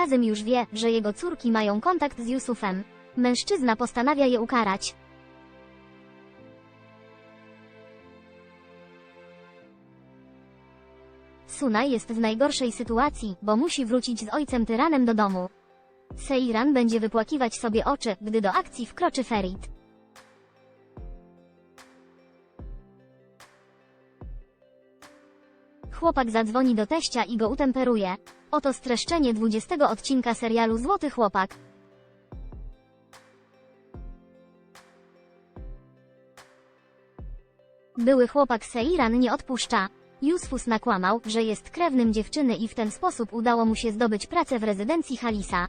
Kazym już wie, że jego córki mają kontakt z Jusufem. Mężczyzna postanawia je ukarać. Suna jest w najgorszej sytuacji, bo musi wrócić z ojcem tyranem do domu. Seiran będzie wypłakiwać sobie oczy, gdy do akcji wkroczy Ferit. Chłopak zadzwoni do teścia i go utemperuje. Oto streszczenie 20 odcinka serialu Złoty Chłopak. Były chłopak Seiran nie odpuszcza. Jusfus nakłamał, że jest krewnym dziewczyny i w ten sposób udało mu się zdobyć pracę w rezydencji Halisa.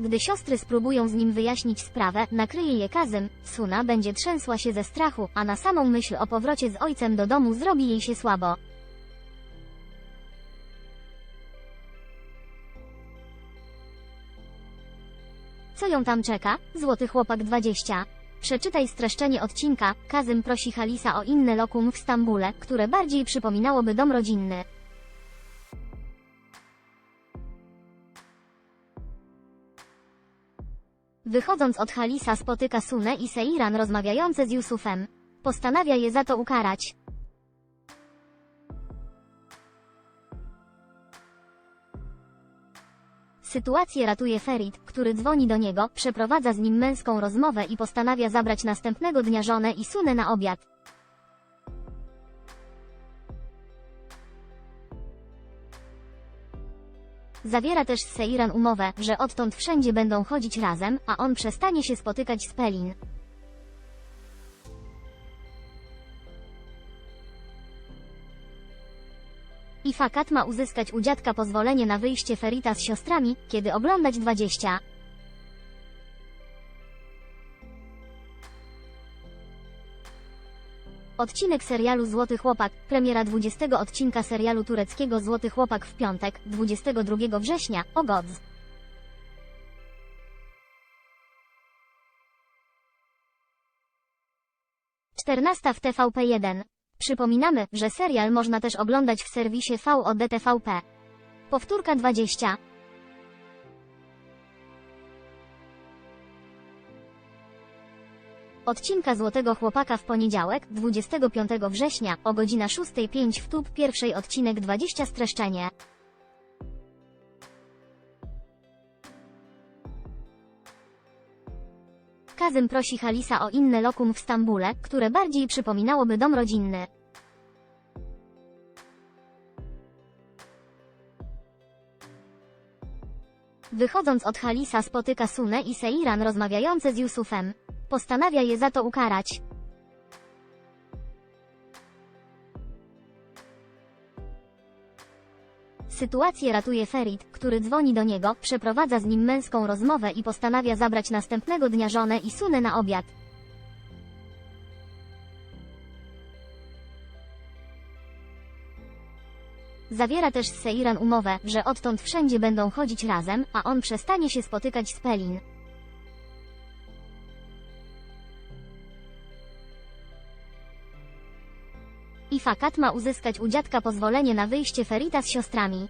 Gdy siostry spróbują z nim wyjaśnić sprawę, nakryje je Kazym, Suna będzie trzęsła się ze strachu, a na samą myśl o powrocie z ojcem do domu zrobi jej się słabo. Co ją tam czeka? Złoty chłopak 20. Przeczytaj streszczenie odcinka. Kazym prosi Halisa o inne lokum w Stambule, które bardziej przypominałoby dom rodzinny. Wychodząc od Halisa spotyka Sunę i Seiran rozmawiające z Jusufem. Postanawia je za to ukarać. Sytuację ratuje Ferit, który dzwoni do niego, przeprowadza z nim męską rozmowę i postanawia zabrać następnego dnia żonę i Sunę na obiad. Zawiera też z Seiran umowę, że odtąd wszędzie będą chodzić razem, a on przestanie się spotykać z Pelin. I Fakat ma uzyskać u dziadka pozwolenie na wyjście Ferita z siostrami, kiedy oglądać 20. Odcinek serialu Złoty Chłopak, premiera 20 odcinka serialu tureckiego Złoty Chłopak w piątek, 22 września, o godz. Czternasta w TVP1. Przypominamy, że serial można też oglądać w serwisie VOD TVP. Powtórka 20. Odcinka Złotego Chłopaka w poniedziałek, 25 września, o godzina 6.05 w tub pierwszej odcinek 20 streszczenie. Kazym prosi Halisa o inne lokum w Stambule, które bardziej przypominałoby dom rodzinny. Wychodząc od Halisa spotyka Sunę i Seiran rozmawiające z Jusufem. Postanawia je za to ukarać. Sytuację ratuje Ferit, który dzwoni do niego, przeprowadza z nim męską rozmowę i postanawia zabrać następnego dnia żonę i Sunę na obiad. Zawiera też z Seiran umowę, że odtąd wszędzie będą chodzić razem, a on przestanie się spotykać z Pelin. I Fakat ma uzyskać u dziadka pozwolenie na wyjście Ferita z siostrami.